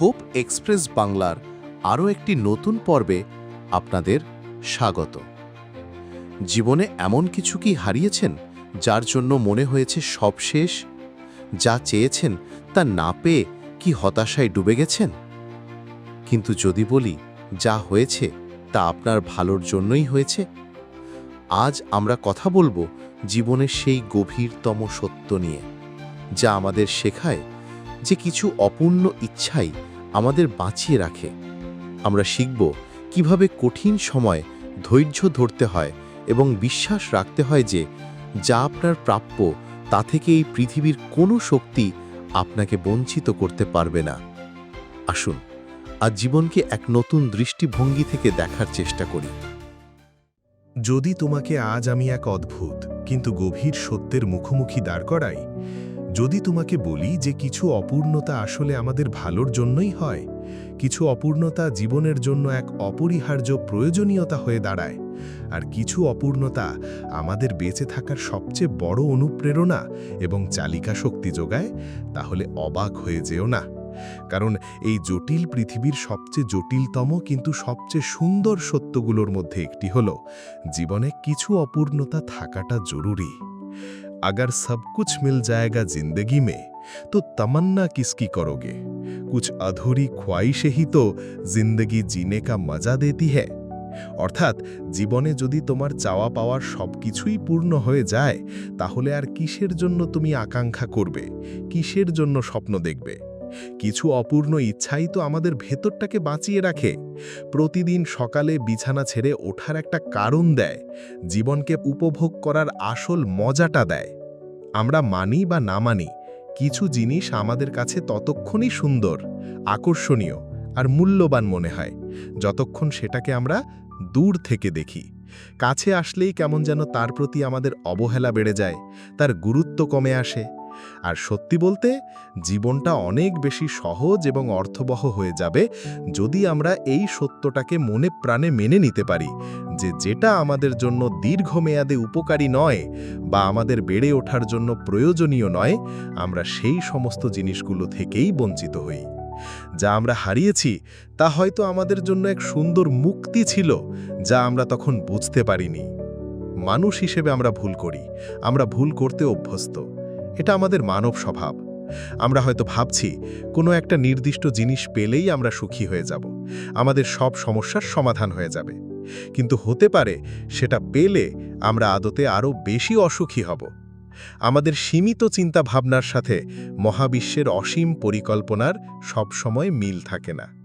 Hope express বাংলার আরও একটি নতুন পর্বে আপনাদের স্বাগত। জীবনে এমন কিছু কি হারিয়েছেন যার জন্য মনে হয়েছে সব শেষ? যা চেয়েছেন তা না পেয়ে কি হতাশায় ডুবে গেছেন? কিন্তু যদি বলি যা হয়েছে তা আপনার ভালোর জন্যই হয়েছে, আজ আমরা কথা বলব জীবনের সেই গভীরতম সত্য নিয়ে, যা আমাদের শেখায় যে কিছু অপূর্ণ ইচ্ছাই আমাদের বাঁচিয়ে রাখে। আমরা শিখব কীভাবে কঠিন সময় ধৈর্য ধরতে হয় এবং বিশ্বাস রাখতে হয় যে যা আপনার প্রাপ্য তা থেকে এই পৃথিবীর কোনো শক্তি আপনাকে বঞ্চিত করতে পারবে না। আসুন, আজ জীবনকে এক নতুন দৃষ্টিভঙ্গি থেকে দেখার চেষ্টা করি। যদি তোমাকে আজ আমি এক অদ্ভুত, কিন্তু গভীর সত্যের মুখোমুখি দাঁড় করাই যদি তোমাকে বলি যে কিছু অপূর্ণতা আসলে আমাদের ভালোর জন্যই হয়, কিছু অপূর্ণতা জীবনের জন্য এক অপরিহার্য প্রয়োজনীয়তা হয়ে দাঁড়ায়, আর কিছু অপূর্ণতা আমাদের বেঁচে থাকার সবচেয়ে বড় অনুপ্রেরণা এবং চালিকা শক্তি যোগায়, তাহলে অবাক হয়ে যেও না। কারণ এই জটিল পৃথিবীর সবচেয়ে জটিলতম কিন্তু সবচেয়ে সুন্দর সত্যগুলোর মধ্যে একটি হল, জীবনে কিছু অপূর্ণতা থাকাটা জরুরি। अगर सब कुछ मिल जाएगा जिंदगी में तो तमन्ना किसकी करोगे कुछ अधूरी ख्वाहिशें ही तो जिंदगी जीने का मजा देती है অর্থাৎ জীবনে যদি তোমার চাওয়া পাওয়ার সব কিছুই পূর্ণ হয়ে যায় তাহলে আর কিসের জন্য তুমি আকাঙ্ক্ষা করবে কিসের জন্য স্বপ্ন দেখবে কিছু অপূর্ণ ইচ্ছাই তো আমাদের ভেতরটাকে বাঁচিয়ে রাখে প্রতিদিন সকালে বিছানা ছেড়ে ওঠার একটা কারণ দেয়, জীবনকে উপভোগ করার আসল মজাটা দেয়। আমরা মানি বা না মানি, কিছু জিনিস আমাদের কাছে ততক্ষণই সুন্দর, আকর্ষণীয় আর মূল্যবান মনে হয়, যতক্ষণ সেটাকে আমরা দূর থেকে দেখি। কাছে আসলেই কেমন যেন তার প্রতি আমাদের অবহেলা বেড়ে যায়, তার গুরুত্ব কমে আসে আর সত্যি বলতে, জীবনটা অনেক বেশি সহজ এবং অর্থবহ হয়ে যাবে যদি আমরা এই সত্যটাকে মনে প্রাণে মেনে নিতে পারি যে যেটা আমাদের জন্য দীর্ঘমেয়াদে উপকারী নয় বা আমাদের বেড়ে ওঠার জন্য প্রয়োজনীয় নয়, আমরা সেই সমস্ত জিনিসগুলো থেকেই বঞ্চিত হই। যা আমরা হারিয়েছি, তা হয়তো আমাদের জন্য এক সুন্দর মুক্তি ছিল যা আমরা তখন বুঝতে পারিনি। মানুষ হিসেবে আমরা ভুল করি, আমরা ভুল করতে অভ্যস্ত। এটা আমাদের মানব স্বভাব। আমরা হয়তো ভাবছি, কোনো একটা নির্দিষ্ট জিনিস পেলেই আমরা সুখী হয়ে যাব। আমাদের সব সমস্যার সমাধান হয়ে যাবে। কিন্তু হতে পারে, সেটা পেলে আমরা আদতে আরও বেশি অসুখী হব। আমাদের সীমিত চিন্তা ভাবনার সাথে মহাবিশ্বের অসীম পরিকল্পনার সবসময় মিল থাকে না।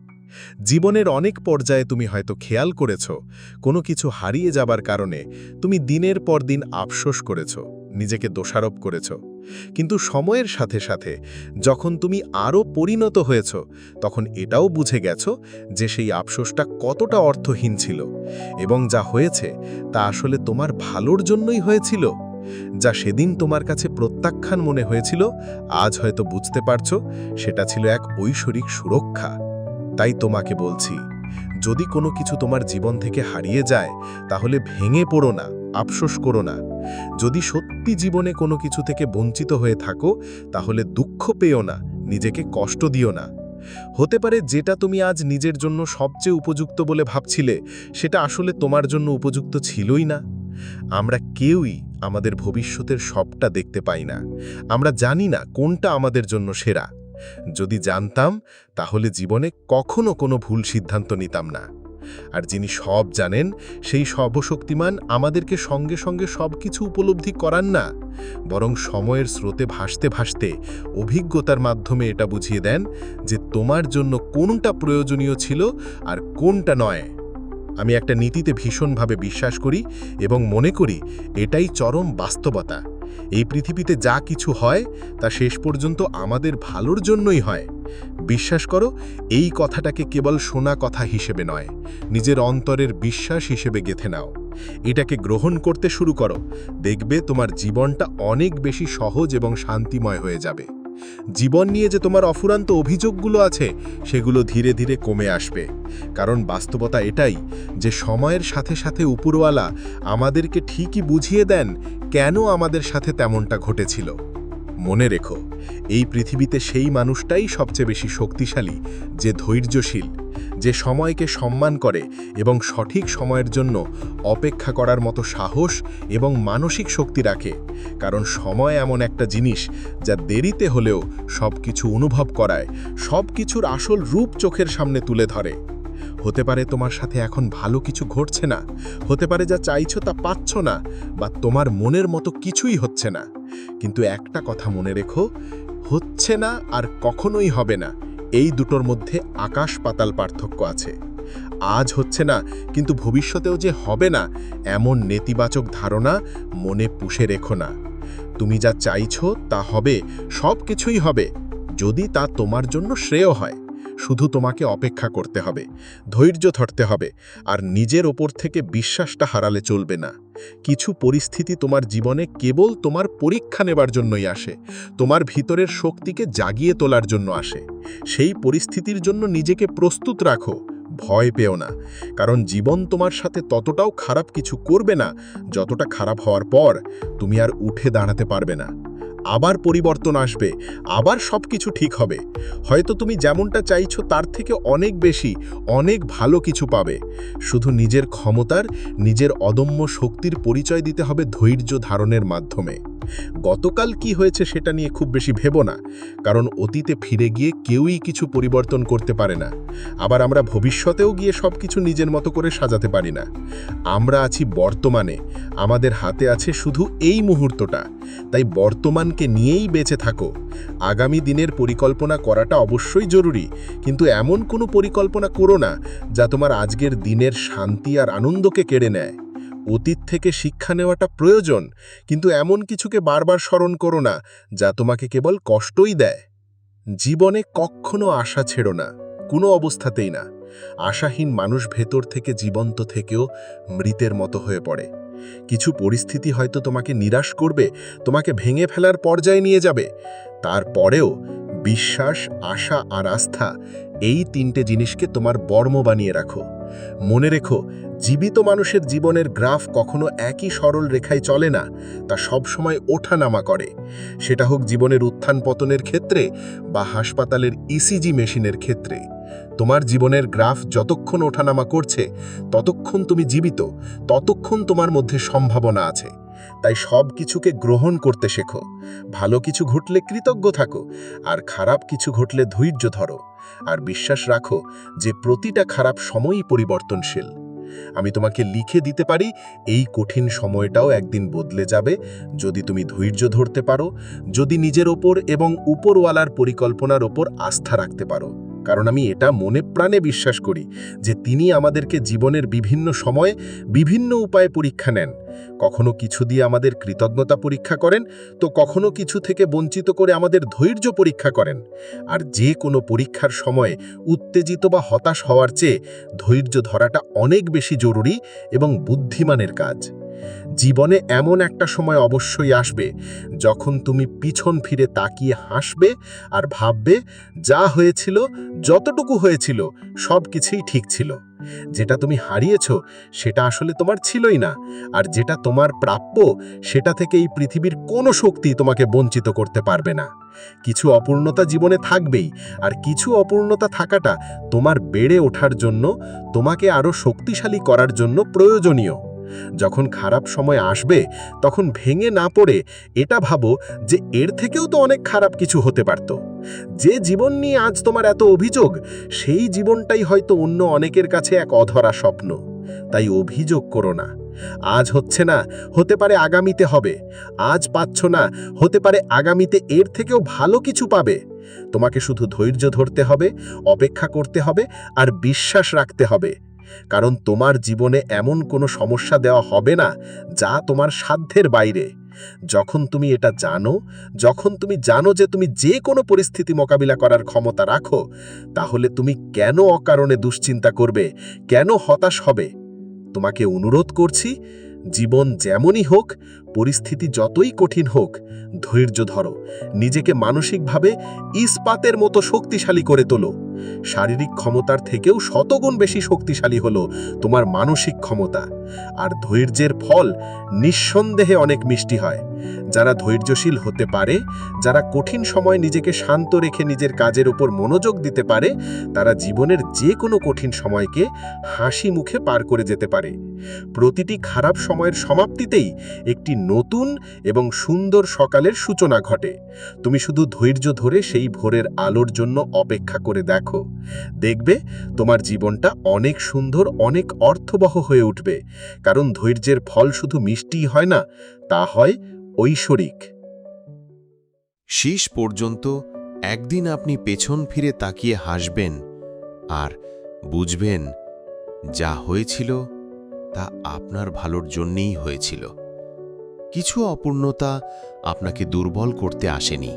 জীবনের অনেক পর্যায়ে তুমি হয়তো খেয়াল করেছ, কোনো কিছু হারিয়ে যাবার কারণে তুমি দিনের পর দিন আফসোস করেছ, নিজেকে দোষারোপ করেছ। কিন্তু সময়ের সাথে সাথে যখন তুমি আরও পরিণত হয়েছ, তখন এটাও বুঝে গেছ যে সেই আফসোসটা কতটা অর্থহীন ছিল এবং যা হয়েছে তা আসলে তোমার ভালোর জন্যই হয়েছিল। যা সেদিন তোমার কাছে প্রত্যাখ্যান মনে হয়েছিল, আজ হয়তো বুঝতে পারছ সেটা ছিল এক ঐশ্বরিক সুরক্ষা। তাই তোমাকে বলছি, যদি কোনো কিছু তোমার জীবন থেকে হারিয়ে যায়, তাহলে ভেঙে পড়ো না। আফসোস করো না। যদি সত্যি জীবনে কোনো কিছু থেকে বঞ্চিত হয়ে থাকো, তাহলে দুঃখ পেও না, নিজেকে কষ্ট দিও না। হতে পারে যেটা তুমি আজ নিজের জন্য সবচেয়ে উপযুক্ত বলে ভাবছিলে, সেটা আসলে তোমার জন্য উপযুক্ত ছিলই না। আমরা কেউই আমাদের ভবিষ্যতের সবটা দেখতে পাই না। আমরা জানি না কোনটা আমাদের জন্য সেরা। যদি জানতাম, তাহলে জীবনে কখনো কোনো ভুল সিদ্ধান্ত নিতাম না। আর যিনি সব জানেন, সেই সর্বশক্তিমান আমাদেরকে সঙ্গে সঙ্গে সব কিছু উপলব্ধি করান না, বরং সময়ের স্রোতে ভাসতে ভাসতে অভিজ্ঞতার মাধ্যমে এটা বুঝিয়ে দেন যে তোমার জন্য কোনটা প্রয়োজনীয় ছিল আর কোনটা নয়। আমি একটা নীতিতে ভীষণভাবে বিশ্বাস করি এবং মনে করি এটাই চরম বাস্তবতা। এই পৃথিবীতে যা কিছু হয়, তা শেষ পর্যন্ত আমাদের ভালোর জন্যই হয়। বিশ্বাস করো, এই কথাটাকে কেবল শোনা কথা হিসেবে নয়, নিজের অন্তরের বিশ্বাস হিসেবে গেথে নাও। এটাকে গ্রহণ করতে শুরু করো, দেখবে তোমার জীবনটা অনেক বেশি সহজ এবং শান্তিময় হয়ে যাবে। জীবন নিয়ে যে তোমার অফুরান্ত অভিযোগগুলো আছে, সেগুলো ধীরে ধীরে কমে আসবে। কারণ বাস্তবতা এটাই যে সময়ের সাথে সাথে উপরওয়ালা আমাদেরকে ঠিকই বুঝিয়ে দেন কেন আমাদের সাথে তেমনটা ঘটেছিল। মনে রেখো, এই পৃথিবীতে সেই মানুষটাই সবচেয়ে বেশি শক্তিশালী, যে ধৈর্যশীল, যে সময়কে সম্মান করে এবং সঠিক সময়ের জন্য অপেক্ষা করার মতো সাহস এবং মানসিক শক্তি রাখে। কারণ সময় এমন একটা জিনিস যা দেরিতে হলেও সব কিছু অনুভব করায় সব কিছুর আসল রূপ চোখের সামনে তুলে ধরে। হতে পারে তোমার সাথে এখন ভালো কিছু ঘটছে না, হতে পারে যা চাইছো তা পাচ্ছ না, বা তোমার মনের মতো কিছুই হচ্ছে না। কিন্তু একটা কথা মনে রেখো, হচ্ছে না আর কখনোই হবে না। এই দুটোর মধ্যে আকাশ পাতাল পার্থক্য আছে। আজ হচ্ছে না, কিন্তু ভবিষ্যতেও যে হবে না, এমন নেতিবাচক ধারণা মনে পুষে রেখো না। তুমি যা চাইছো তা হবে, সব কিছুই হবে, যদি তা তোমার জন্য শ্রেয় হয়। শুধু তোমাকে অপেক্ষা করতে হবে, ধৈর্য ধরতে হবে, আর নিজের ওপর থেকে বিশ্বাসটা হারালে চলবে না। কিছু পরিস্থিতি তোমার জীবনে কেবল তোমার পরীক্ষা নেবার জন্যই আসে, তোমার ভিতরের শক্তিকে জাগিয়ে তোলার জন্য আসে। সেই পরিস্থিতির জন্য নিজেকে প্রস্তুত রাখো, ভয় পেও না, কারণ জীবন তোমার সাথে ততটাও খারাপ কিছু করবে না, যতটা খারাপ হওয়ার পর তুমি আর উঠে দাঁড়াতে পারবে না। আবার পরিবর্তন আসবে, আবার সব কিছু ঠিক হবে। হয়তো তুমি যেমনটা চাইছো তার থেকে অনেক বেশি, অনেক ভালো কিছু পাবে। শুধু নিজের ক্ষমতার, নিজের অদম্য শক্তির পরিচয় দিতে হবে ধৈর্য ধারণের মাধ্যমে। গতকাল কি হয়েছে সেটা নিয়ে খুব বেশি ভেবো না, কারণ অতীতে ফিরে গিয়ে কেউই কিছু পরিবর্তন করতে পারে না। আবার আমরা ভবিষ্যতেও গিয়ে সব কিছু নিজের মতো করে সাজাতে পারি না। আমরা আছি বর্তমানে, আমাদের হাতে আছে শুধু এই মুহূর্তটা। তাই বর্তমানকে নিয়েই বেঁচে থাকো। আগামী দিনের পরিকল্পনা করাটা অবশ্যই জরুরি, কিন্তু এমন কোনো পরিকল্পনা করো না যা তোমার আজকের দিনের শান্তি আর আনন্দকে কেড়ে নেয়। অতীত থেকে শিক্ষা নেওয়াটা প্রয়োজন, কিন্তু এমন কিছুকে বারবার স্মরণ করো না, যা তোমাকে কেবল কষ্টই দেয়। জীবনে কখনো আশা ছেড়ো না, কোনো অবস্থাতেই না। আশাহীন মানুষ ভেতর থেকে জীবন্ত থেকেও মৃতের মতো হয়ে পড়ে। কিছু পরিস্থিতি হয়তো তোমাকে নিরাশ করবে, তোমাকে ভেঙে ফেলার পর্যায়ে নিয়ে যাবে। তারপরেও বিশ্বাস, আশা আর আস্থা এই তিনটে জিনিসকে তোমার বর্ম বানিয়ে রাখো। মনে রেখো জীবিত মানুষের জীবনের গ্রাফ কখনো একই সরল রেখায় চলে না, তা সবসময় ওঠানামা করে। সেটা হোক জীবনের উত্থান পতনের ক্ষেত্রে বা হাসপাতালের ইসিজি মেশিনের ক্ষেত্রে। তোমার জীবনের গ্রাফ যতক্ষণ ওঠানামা করছে, ততক্ষণ তুমি জীবিত, ততক্ষণ তোমার মধ্যে সম্ভাবনা আছে। তাই সব কিছুকে গ্রহণ করতে শেখো। ভালো কিছু ঘটলে কৃতজ্ঞ থাকো, আর খারাপ কিছু ঘটলে ধৈর্য ধরো। আর বিশ্বাস রাখো যে প্রতিটা খারাপ সময়ই পরিবর্তনশীল। আমি তোমাকে লিখে দিতে পারি, এই কঠিন সময়টাও একদিন বদলে যাবে, যদি তুমি ধৈর্য ধরতে পারো, যদি নিজের ওপর এবং উপরওয়ালার পরিকল্পনার ওপর আস্থা রাখতে পারো। কারণ আমি এটা মনে প্রাণে বিশ্বাস করি যে তিনি আমাদেরকে জীবনের বিভিন্ন সময়ে বিভিন্ন উপায়ে পরীক্ষা নেন। কখনো কিছু দিয়ে আমাদের কৃতজ্ঞতা পরীক্ষা করেন, তো কখনো কিছু থেকে বঞ্চিত করে আমাদের ধৈর্য পরীক্ষা করেন। আর যে কোনো পরীক্ষার সময়ে উত্তেজিত বা হতাশ হওয়ার চেয়ে ধৈর্য ধরাটা অনেক বেশি জরুরি এবং বুদ্ধিমানের কাজ। জীবনে এমন একটা সময় অবশ্যই আসবে যখন তুমি পিছন ফিরে তাকিয়ে হাসবে আর ভাববে, যা হয়েছিল, যতটুকু হয়েছিল সব কিছুই ঠিক ছিল। যেটা তুমি হারিয়েছ, সেটা আসলে তোমার ছিলই না। আর যেটা তোমার প্রাপ্য, সেটা থেকে এই পৃথিবীর কোনো শক্তি তোমাকে বঞ্চিত করতে পারবে না। কিছু অপূর্ণতা জীবনে থাকবেই, আর কিছু অপূর্ণতা থাকাটা তোমার বেড়ে ওঠার জন্য, তোমাকে আরও শক্তিশালী করার জন্য প্রয়োজনীয়। যখন খারাপ সময় আসবে, তখন ভেঙে না পড়ে এটা ভাবো যে এর থেকেও তো অনেক খারাপ কিছু হতে পারত। যে জীবন নিয়ে আজ তোমার এত অভিযোগ, সেই জীবনটাই হয়তো অন্য অনেকের কাছে এক অধরা স্বপ্ন। তাই অভিযোগ করো না। আজ হচ্ছে না, হতে পারে আগামীতে হবে। আজ পাচ্ছ না, হতে পারে আগামীতে এর থেকেও ভালো কিছু পাবে। তোমাকে শুধু ধৈর্য ধরতে হবে, অপেক্ষা করতে হবে, আর বিশ্বাস রাখতে হবে। কারণ তোমার জীবনে এমন কোনো সমস্যা দেওয়া হবে না যা তোমার সাধ্যের বাইরে। যখন তুমি এটা জানো, যখন তুমি জানো যে তুমি যে কোনো পরিস্থিতি মোকাবিলা করার ক্ষমতা রাখো, তাহলে তুমি কেন অকারণে দুশ্চিন্তা করবে? কেন হতাশ হবে? তোমাকে অনুরোধ করছি, জীবন যেমনই হোক পরিস্থিতি যতই কঠিন হোক, ধৈর্য ধরো। নিজেকে মানসিকভাবে ইস্পাতের মতো শক্তিশালী করে তোলো। শারীরিক ক্ষমতার থেকেও শতগুণ বেশি শক্তিশালী হলো তোমার মানসিক ক্ষমতা। আর ধৈর্যের ফল নিঃসন্দেহে অনেক মিষ্টি হয়। যারা ধৈর্যশীল হতে পারে, যারা কঠিন সময় নিজেকে শান্ত রেখে নিজের কাজের উপর মনোযোগ দিতে পারে, তারা জীবনের যে কোনো কঠিন সময়কে হাসি মুখে পার করে যেতে পারে। প্রতিটি খারাপ সময়ের সমাপ্তিতেই একটি নতুন এবং সুন্দর সকালের সূচনা ঘটে। তুমি শুধু ধৈর্য ধরে সেই ভোরের আলোর জন্য অপেক্ষা করে দেখো। দেখবে, তোমার জীবনটা অনেক সুন্দর, অনেক অর্থবহ হয়ে উঠবে। কারণ ধৈর্যের ফল শুধু মিষ্টিই হয় না, তা হয় ঐশ্বরিক। শেষ পর্যন্ত একদিন আপনি পেছন ফিরে তাকিয়ে হাসবেন আর বুঝবেন, যা হয়েছিল তা আপনার ভালোর জন্যেই হয়েছিল। কিছু অপূর্ণতা আপনাকে দুর্বল করতে আসেনি।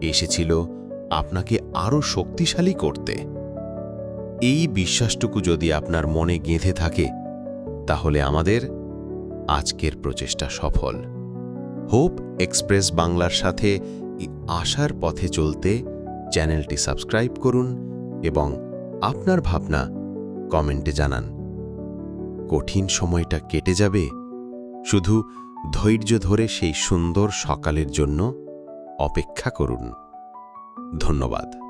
এসেছিল আপনাকে আরও শক্তিশালী করতে। এই বিশ্বাসটুকু যদি আপনার মনে গেঁথে থাকে, তাহলে আমাদের আজকের প্রচেষ্টা সফল। হোপ এক্সপ্রেস বাংলার সাথে আশার পথে চলতে চ্যানেলটি সাবস্ক্রাইব করুন এবং আপনার ভাবনা কমেন্টে জানান। কঠিন সময়টা কেটে যাবে। শুধু ধৈর্য ধরে সেই সুন্দর সকালের জন্য অপেক্ষা করুন। ধন্যবাদ।